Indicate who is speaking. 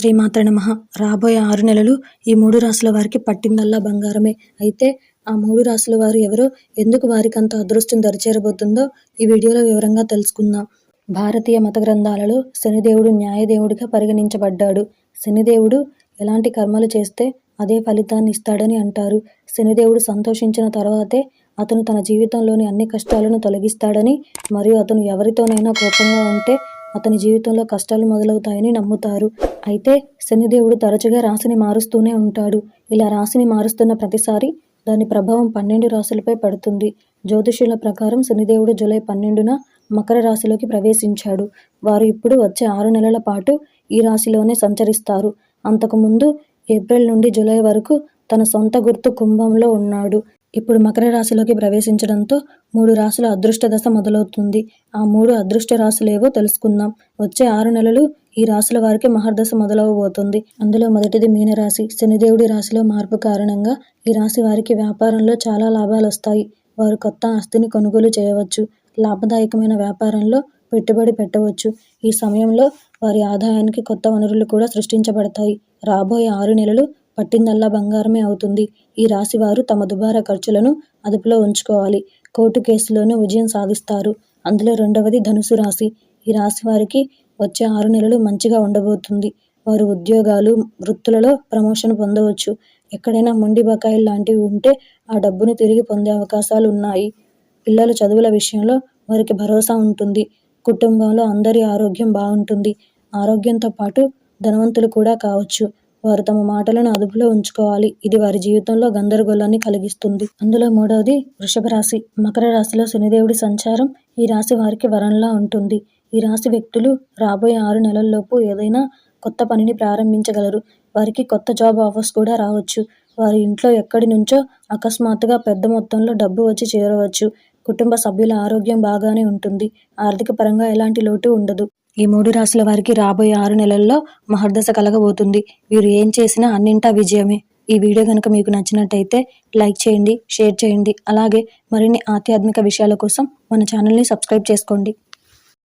Speaker 1: శ్రీమాత్ర నమ. రాబోయే ఆరు నెలలు ఈ మూడు రాసుల వారికి పట్టిందల్లా బంగారమే. అయితే ఆ మూడు రాసుల వారు ఎవరో ఎందుకు వారికి అంత అదృష్టం దరిచేరబోతుందో ఈ వీడియోలో వివరంగా తెలుసుకుందాం. భారతీయ మత గ్రంథాలలో శనిదేవుడు న్యాయదేవుడిగా పరిగణించబడ్డాడు. శనిదేవుడు ఎలాంటి కర్మలు చేస్తే అదే ఫలితాన్ని ఇస్తాడని అంటారు. శనిదేవుడు సంతోషించిన తర్వాతే అతను తన జీవితంలోని అన్ని కష్టాలను తొలగిస్తాడని మరియు అతను ఎవరితోనైనా కోపంగా ఉంటే అతని జీవితంలో కష్టాలు మొదలవుతాయని నమ్ముతారు. అయితే శనిదేవుడు తరచుగా రాశిని మారుస్తూనే ఉంటాడు. ఇలా రాశిని మారుస్తున్న ప్రతిసారి దాని ప్రభావం పన్నెండు రాశులపై పడుతుంది. జ్యోతిషుల ప్రకారం శనిదేవుడు జూలై పన్నెండున మకర రాశిలోకి ప్రవేశించాడు. వారు ఇప్పుడు వచ్చే ఆరు నెలల పాటు ఈ రాశిలోనే సంచరిస్తారు. అంతకుముందు ఏప్రిల్ నుండి జూలై వరకు తన సొంత గుర్తు కుంభంలో ఉన్నాడు. ఇప్పుడు మకర రాశిలోకి ప్రవేశించడంతో మూడు రాశుల అదృష్ట దశ మొదలవుతుంది. ఆ మూడు అదృష్ట రాశులేవో తెలుసుకుందాం. వచ్చే ఆరు నెలలు ఈ రాశుల వారికి మహర్దశ మొదలవబోతుంది. అందులో మొదటిది మీనరాశి. శనిదేవుడి రాశిలో మార్పు కారణంగా ఈ రాశి వారికి వ్యాపారంలో చాలా లాభాలు వస్తాయి. వారు కొత్త ఆస్తిని కొనుగోలు చేయవచ్చు. లాభదాయకమైన వ్యాపారంలో పెట్టుబడి పెట్టవచ్చు. ఈ సమయంలో వారి ఆదాయానికి కొత్త వనరులు కూడా సృష్టించబడతాయి. రాబోయే ఆరు నెలలు పట్టిందల్లా బంగారమే అవుతుంది. ఈ రాశి వారు తమ దుబారా ఖర్చులను అదుపులో ఉంచుకోవాలి. కోర్టు కేసులోనూ విజయం సాధిస్తారు. అందులో రెండవది ధనుసు రాశి. ఈ రాశి వారికి వచ్చే ఆరు నెలలు మంచిగా ఉండబోతుంది. వారు ఉద్యోగాలు వృత్తులలో ప్రమోషన్ పొందవచ్చు. ఎక్కడైనా మొండి బకాయిలు లాంటివి ఉంటే ఆ డబ్బును తిరిగి పొందే అవకాశాలు ఉన్నాయి. పిల్లల చదువుల విషయంలో వారికి భరోసా ఉంటుంది. కుటుంబంలో అందరి ఆరోగ్యం బాగుంటుంది. ఆరోగ్యంతో పాటు ధనవంతులు కూడా కావచ్చు. వారు తమ మాటలను అదుపులో ఉంచుకోవాలి. ఇది వారి జీవితంలో గందరగోళాన్ని కలిగిస్తుంది. అందులో మూడవది వృషభ రాశి. మకర రాశిలో శనిదేవుడి సంచారం ఈ రాశి వారికి వరంలా ఉంటుంది. ఈ రాశి వ్యక్తులు రాబోయే ఆరు నెలల్లోపు ఏదైనా కొత్త పనిని ప్రారంభించగలరు. వారికి కొత్త జాబ్ ఆఫర్స్ కూడా రావచ్చు. వారి ఇంట్లో ఎక్కడి నుంచో అకస్మాత్తుగా పెద్ద మొత్తంలో డబ్బు వచ్చి చేరవచ్చు. కుటుంబ సభ్యుల ఆరోగ్యం బాగానే ఉంటుంది. ఆర్థిక పరంగా ఎలాంటి లోటు ఉండదు. ఈ మూడు రాశుల వారికి రాబోయే ఆరు నెలల్లో మహర్దశ కలగబోతుంది. వీరు ఏం చేసినా అన్నింటా విజయమే. ఈ వీడియో కనుక మీకు నచ్చినట్టయితే లైక్ చేయండి షేర్ చేయండి. అలాగే మరిన్ని ఆధ్యాత్మిక విషయాల కోసం మన ఛానల్ని సబ్స్క్రైబ్ చేసుకోండి.